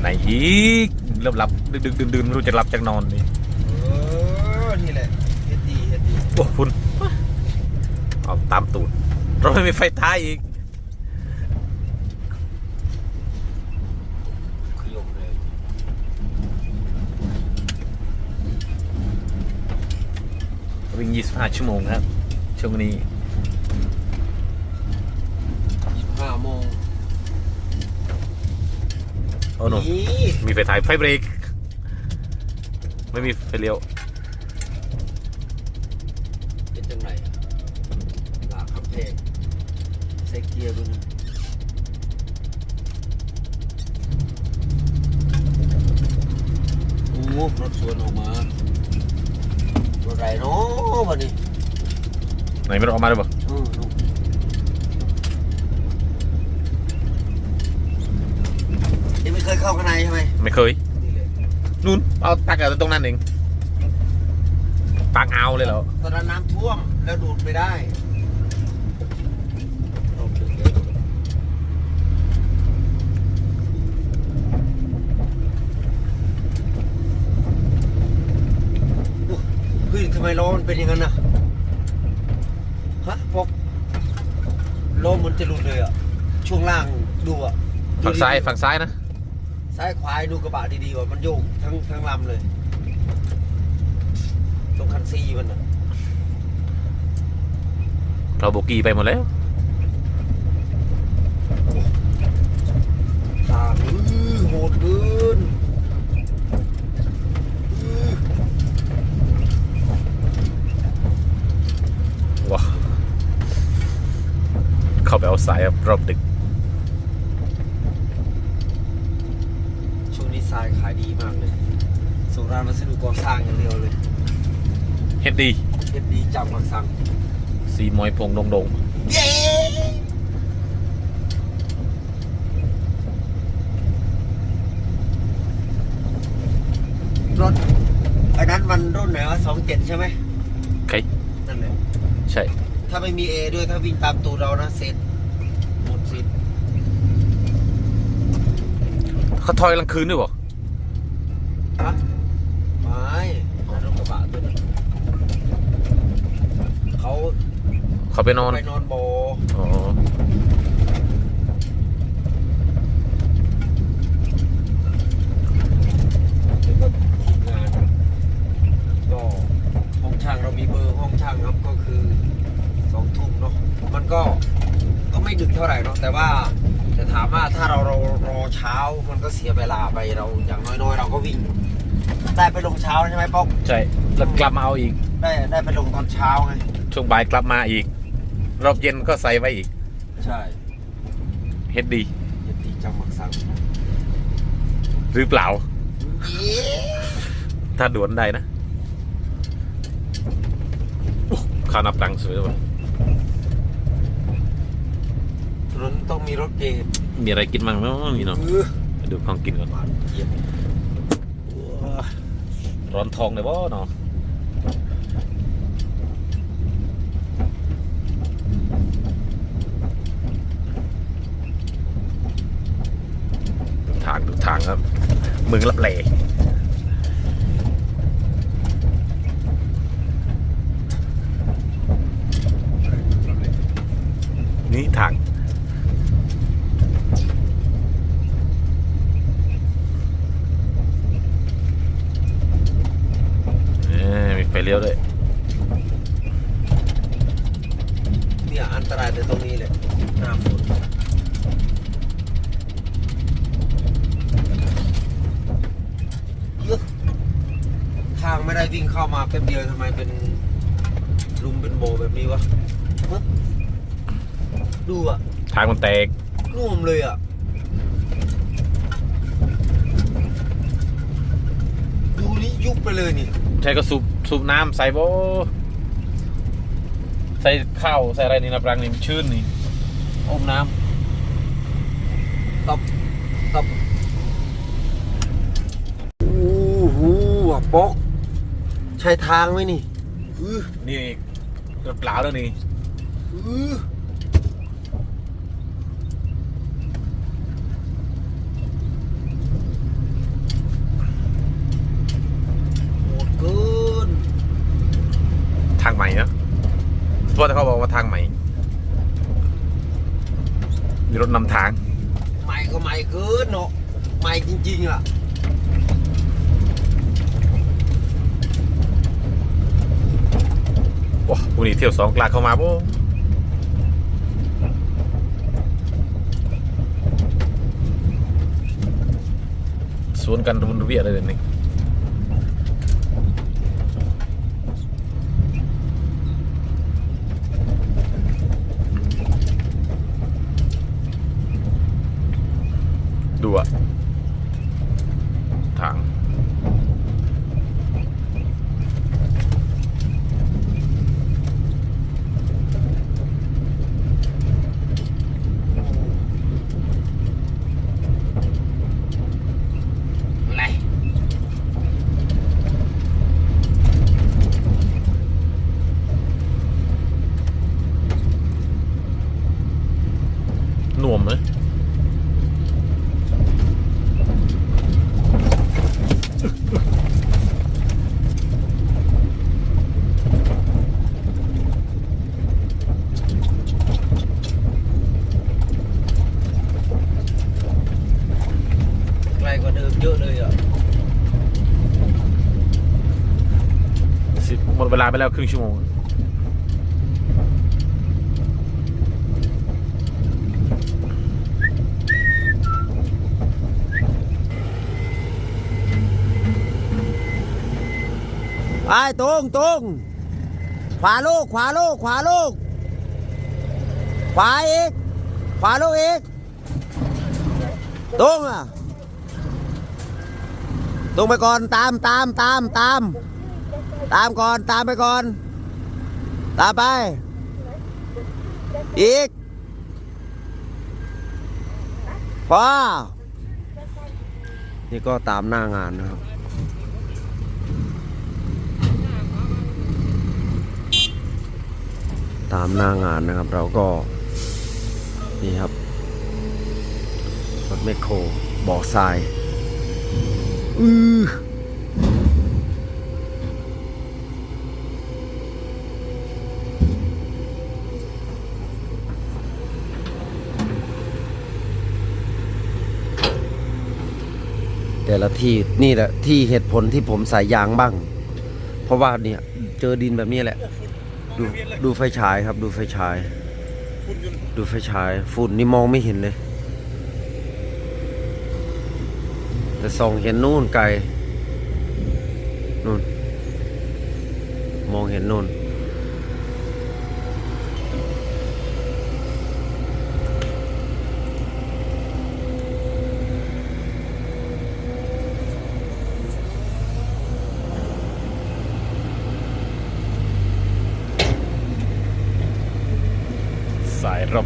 ไหนอีกเริ่มหลับดึกดึกดื่นดื่นไม่รู้จะหลับจากนอนนี่เออนี่แหละเฮ็ดดีเฮ็ดดีโอ้ฝุ่นเอาตามตูดเราไม่มีไฟท้ายอีกขยมเลยวิ่ง25 ชั่วโมงครับช่วงนี้ ยี่สิบห้าโมง โอ้โนนี่มีไฟท้ายไฟเบรก ไม่มีไฟเลี้ยวเป็นจังไรอะหลาคำเพลงใส่เกียร์ด้วยนะโอ้รถสวนออกมารถไรเนาะวันนี้ไหนไม่รู้ออกมาเลยบ่เออลูก ยังไม่เคยเข้าข้างในใช่ไหมไม่เคยนี่เลยนู่นเอาตักเอาตรงนั้นเองปางเอาเลยเหรอตอนนั้นน้ำท่วมแล้วดูดไม่ได้โอเคเฮ้ยทำไมล้อมันเป็นอย่างนั้นน่ะฮะพวกล้อมันจะหลุดเลยอะช่วงล่างดูอะดูฝั่งซ้ายดีๆฝั่งซ้ายนะ ซ้ายขวาให้ดูกระบะดีๆว่ามันโยกทั้งทั้งลำเลยตรงคันซีมันอะเราโบกี้ไปหมดแล้วตาอื้อโหดเกินอื้อว้าเข้าไปเอาสายรอบดึก ช่วงนี้ท รายขายดีมากเลยส่งร้านวัสดุก่อสร้างอย่างเดียวเลยเฮ็ดดีเฮ็ดดีจำคำสั่งสีมอยพงดงดงเย้รถอันนั้นมันรุ่นไหนวะสองเจ็ดใช่ไหมใครนั่นแหละใช่ ถ้าไม่มีเอด้วยถ้าวิ่งตามตูดเรานะเสร็จหมดสิทธิ์เขาทอยกลางคืนด้วยบ่ฮะไม่รถกระบะตัวนั้นเขา เขาไปนอน ไปนอนโบอ๋อแล้วก็ทีมงานก็ห้องช่างเรามีเบอร์ห้องช่างครับก็คือสองทุ่มเนาะมันก็ก็ไม่ดึกเท่าไหร่เนาะแต่ว่าแต่ถามว่าถ้าเราเรารอเช้ามันก็เสียเวลาไปเราอย่างน้อยๆ เราก็วิ่ง ได้ไปลงเช้าใช่ไหมป๊อกใช่แล้วกลับมาเอาอีก ได้ได้ไปลงตอนเช้าไงช่วงบ่ายกลับมาอีก รอบเย็นก็ใส่ไว้อีกใช่เฮ็ดดี เย็นดีจังหมักสังหรือเปล่าเย้ถ้าด่วนได้นะอุ๊ยข้าวนับตังค์สวยว่ะถนนต้องมีรถเกตมีอะไรกินบ้างเนาะนี่เนาะเออไปดูของกินก่อนหวานเจี๊ยบว้าร้อนทองเลยบ่เนาะดูทางดูทางครับ เมืองลับแหลนี่ทางเอ้ยมีไฟเลี้ยวด้วยเนี่ยอันตรายแต่ตรงนี้เลยหน้าฝนเยอะทาง ไม่ได้วิ่งเข้ามาแป๊บเดียวทำไมเป็นลุมเป็นโบแบบนี้วะฮะดูอะทางมันแตกนุ่มเลยอะ ดูนี่ยุบไปเลยนี่ ใช้ก็สูบสูบน้ำใส่โบใส่ข้าวใส่อะไรนี่นะปรังนี่มันชื้นนี่อมน้ตบตบโอ้โหอะป๊อก ใช่ทางไหมนี่ออนี่ระเปล่าแล้วนี่อื้อเกินทางใหม่เนาะเพราะเขาบอกว่าทางใหม่ มีรถนำทาง ใหม่ก็ใหม่เกินเนาะใหม่จริงๆอะ ว้าพรุ่งนี้เที่ยวสองกลางเข้ามาปุ๊บสวนกันรุนเวียเลยเดี๋ยวนี้ หน่วมไหมไกลกว่าเดิมเยอะเลยอะสิหมดเวลาไปแล้วครึ่งชั่วโมง ตรงตรงขวาลูกขวาลูกขวาลูกขวาอีกขวาลูกอีกตรงอะตรงไปก่อนตามตามตามตาม ตามก่อนตามไปก่อน ตามไป อีกพอนี่ก็ตามหน้างานนะครับ ตามหน้างานนะครับ เราก็ นี่ครับรถแมคโครบ่อทรายอือแต่ละที่นี่แหละที่เหตุผลที่ผมใส่ยางบ้าง เพราะว่าเนี่ย เจอดินแบบนี้แหละ ดูดูไฟฉายครับ ดูไฟฉาย ดูไฟฉาย ฝุ่นนี่มองไม่เห็นเลย แต่ส่องเห็นนู่นไกลนู่น มองเห็นนู่น sai Rob